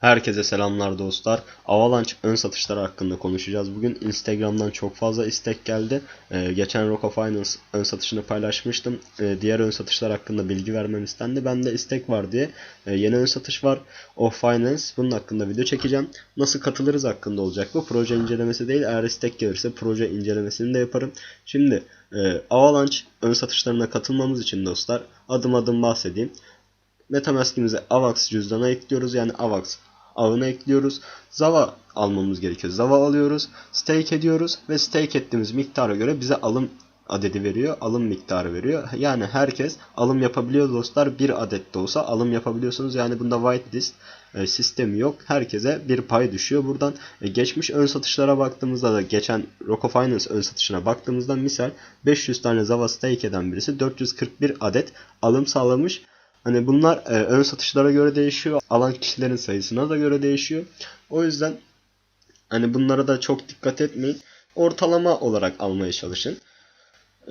Herkese selamlar dostlar. Avalanche ön satışları hakkında konuşacağız. Bugün Instagram'dan çok fazla istek geldi. Ee, geçen Rock of Finance ön satışını paylaşmıştım. Ee, diğer ön satışlar hakkında bilgi vermem istendi. Bende istek var diye. Ee, yeni ön satış var. Of Finance. Bunun hakkında video çekeceğim. Nasıl katılırız hakkında olacak bu. Proje incelemesi değil. Eğer istek gelirse proje incelemesini de yaparım. Şimdi e, Avalanche ön satışlarına katılmamız için dostlar adım adım bahsedeyim. Metamask'imize AVAX cüzdana ekliyoruz. Yani AVAX ağına ekliyoruz. Zava almamız gerekiyor. Zava alıyoruz. Stake ediyoruz ve stake ettiğimiz miktara göre bize alım adedi veriyor. Alım miktarı veriyor. Yani herkes alım yapabiliyor dostlar. Bir adet de olsa alım yapabiliyorsunuz. Yani bunda whitelist e, sistemi yok. Herkese bir pay düşüyor. Buradan e, geçmiş ön satışlara baktığımızda da geçen Rocco Finance ön satışına baktığımızda misal 500 tane Zava stake eden birisi 441 adet alım sağlamış. Hani bunlar e, ön satışlara göre değişiyor. Alan kişilerin sayısına da göre değişiyor. O yüzden hani bunlara da çok dikkat etmeyin. Ortalama olarak almaya çalışın.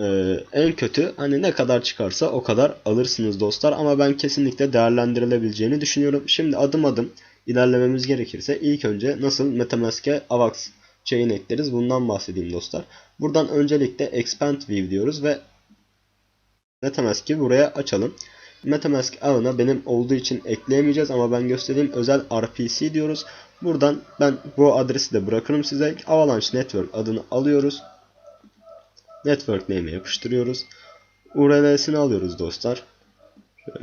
Ee, en kötü hani ne kadar çıkarsa o kadar alırsınız dostlar. Ama ben kesinlikle değerlendirilebileceğini düşünüyorum. Şimdi adım adım ilerlememiz gerekirse ilk önce nasıl Metamask'e AVAX chain ekleriz bundan bahsedeyim dostlar. Buradan öncelikle Expand View diyoruz ve Metamask'i buraya açalım. Metamask ağına benim olduğu için ekleyemeyeceğiz ama ben göstereyim özel RPC diyoruz. Buradan ben bu adresi de bırakırım size. Avalanche Network adını alıyoruz. Network name'e yapıştırıyoruz. URL'sini alıyoruz dostlar.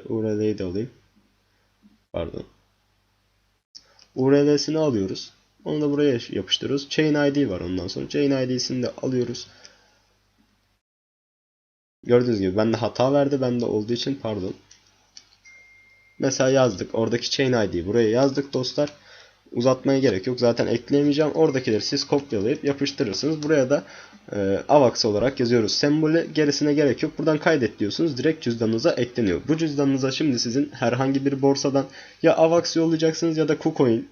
URL'yi de alayım. Pardon. URL'sini alıyoruz. Onu da buraya yapıştırıyoruz. Chain ID var ondan sonra. Chain ID'sini de alıyoruz. Gördüğünüz gibi bende hata verdi. Bende olduğu için pardon. Mesela yazdık. Oradaki chain ID'yi buraya yazdık dostlar. Uzatmaya gerek yok. Zaten ekleyemeyeceğim. Oradakileri siz kopyalayıp yapıştırırsınız. Buraya da e, AVAX olarak yazıyoruz. Sembolü gerisine gerek yok. Buradan kaydet diyorsunuz. Direkt cüzdanınıza ekleniyor. Bu cüzdanınıza şimdi sizin herhangi bir borsadan ya AVAX yollayacaksınız ya da KuCoin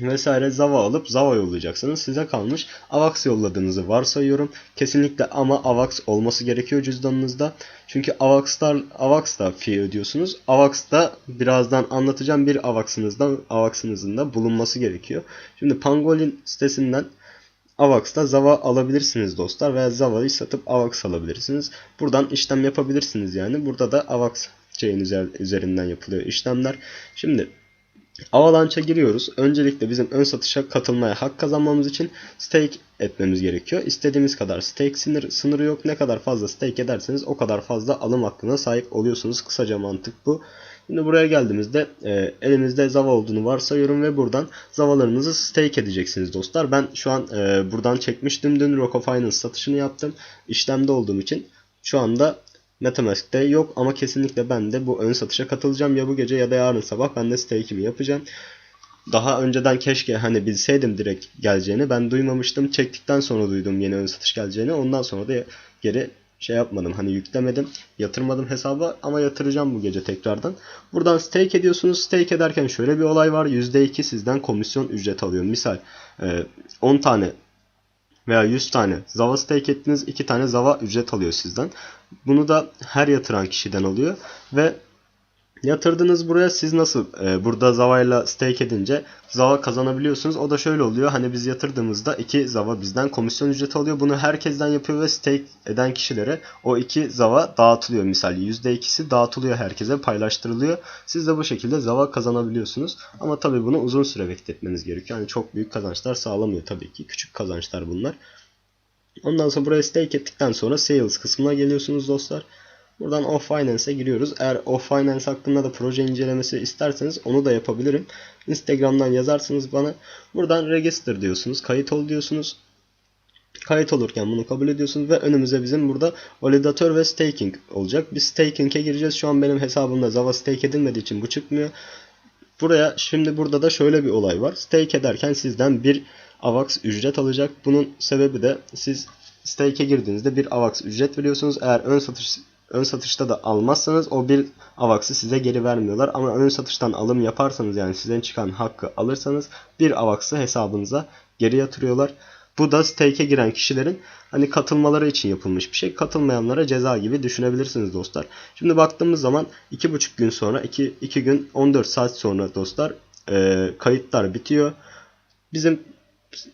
vesaire Zava alıp Zava yollayacaksınız. Size kalmış. AVAX yolladığınızı varsayıyorum. Kesinlikle ama AVAX olması gerekiyor cüzdanınızda. Çünkü AVAX'lar AVAX'da fee ödüyorsunuz. AVAX'da birazdan anlatacağım bir AVAX'ınızdan AVAX'ınızın da bulunması gerekiyor. Şimdi Pangolin sitesinden AVAX'ta Zava alabilirsiniz dostlar veya Zava'yı satıp AVAX alabilirsiniz. Buradan işlem yapabilirsiniz yani. Burada da AVAX chain üzerinden yapılıyor işlemler. Şimdi Avalanche'a giriyoruz. Öncelikle bizim ön satışa katılmaya hak kazanmamız için stake etmemiz gerekiyor. İstediğimiz kadar stake sınır, sınırı yok. Ne kadar fazla stake ederseniz o kadar fazla alım hakkına sahip oluyorsunuz. Kısaca mantık bu. Şimdi buraya geldiğimizde e, elimizde Zava olduğunu varsayıyorum ve buradan Zava'larınızı stake edeceksiniz dostlar. Ben şu an e, buradan çekmiştim. Dün Rocco Finance satışını yaptım. İşlemde olduğum için şu anda Metamask'te yok ama kesinlikle ben de bu ön satışa katılacağım. Ya bu gece ya da yarın sabah ben de stake'imi yapacağım. Daha önceden keşke hani bilseydim direkt geleceğini ben duymamıştım. Çektikten sonra duydum yeni ön satış geleceğini. Ondan sonra da geri şey yapmadım. Hani yüklemedim. Yatırmadım hesaba ama yatıracağım bu gece tekrardan. Buradan stake ediyorsunuz. Stake ederken şöyle bir olay var. %2 sizden komisyon ücret alıyor. Misal 10 tane veya 100 tane Zava stake ettiniz 2 tane Zava ücret alıyor sizden. Bunu da her yatıran kişiden alıyor ve yatırdınız buraya siz nasıl e, burada Zava ile stake edince Zava kazanabiliyorsunuz. O da şöyle oluyor. Hani biz yatırdığımızda 2 Zava bizden komisyon ücreti alıyor. Bunu herkesten yapıyor ve stake eden kişilere o 2 Zava dağıtılıyor. Misal %2'si dağıtılıyor herkese paylaştırılıyor. Siz de bu şekilde Zava kazanabiliyorsunuz. Ama tabi bunu uzun süre bekletmeniz gerekiyor. Yani çok büyük kazançlar sağlamıyor tabii ki. Küçük kazançlar bunlar. Ondan sonra buraya stake ettikten sonra sales kısmına geliyorsunuz dostlar. Buradan Off Finance'e giriyoruz. Eğer Off Finance hakkında da proje incelemesi isterseniz onu da yapabilirim. Instagram'dan yazarsınız bana. Buradan register diyorsunuz. Kayıt ol diyorsunuz. Kayıt olurken bunu kabul ediyorsunuz ve önümüze bizim burada validatör ve staking olacak. Biz staking'e gireceğiz. Şu an benim hesabımda Zava stake edilmediği için bu çıkmıyor. Buraya şimdi burada da şöyle bir olay var. Stake ederken sizden bir AVAX ücret alacak. Bunun sebebi de siz stake'e girdiğinizde bir AVAX ücret veriyorsunuz. Eğer ön satış ön satışta da almazsanız o bir AVAX'ı size geri vermiyorlar. Ama ön satıştan alım yaparsanız yani sizden çıkan hakkı alırsanız bir AVAX'ı hesabınıza geri yatırıyorlar. Bu da stake'e giren kişilerin hani katılmaları için yapılmış bir şey. Katılmayanlara ceza gibi düşünebilirsiniz dostlar. Şimdi baktığımız zaman 2,5 gün sonra 2, 2 gün 14 saat sonra dostlar e, kayıtlar bitiyor. Bizim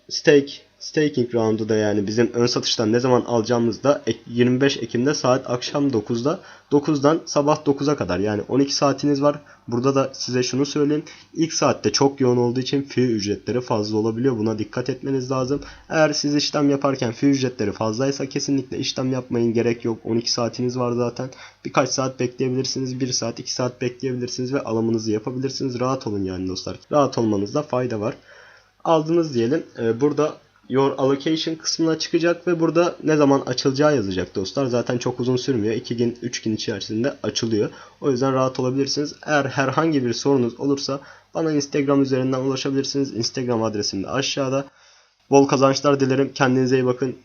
stake staking roundu da yani bizim ön satıştan ne zaman alacağımızda ek- 25 Ekim'de saat akşam 9'da 9'dan sabah 9'a kadar yani 12 saatiniz var. Burada da size şunu söyleyeyim. İlk saatte çok yoğun olduğu için fee ücretleri fazla olabiliyor. Buna dikkat etmeniz lazım. Eğer siz işlem yaparken fee ücretleri fazlaysa kesinlikle işlem yapmayın. Gerek yok. 12 saatiniz var zaten. Birkaç saat bekleyebilirsiniz. 1 saat 2 saat bekleyebilirsiniz ve alımınızı yapabilirsiniz. Rahat olun yani dostlar. Rahat olmanızda fayda var aldınız diyelim. Ee, burada Your Allocation kısmına çıkacak ve burada ne zaman açılacağı yazacak dostlar. Zaten çok uzun sürmüyor. 2 gün 3 gün içerisinde açılıyor. O yüzden rahat olabilirsiniz. Eğer herhangi bir sorunuz olursa bana Instagram üzerinden ulaşabilirsiniz. Instagram adresim de aşağıda. Bol kazançlar dilerim. Kendinize iyi bakın.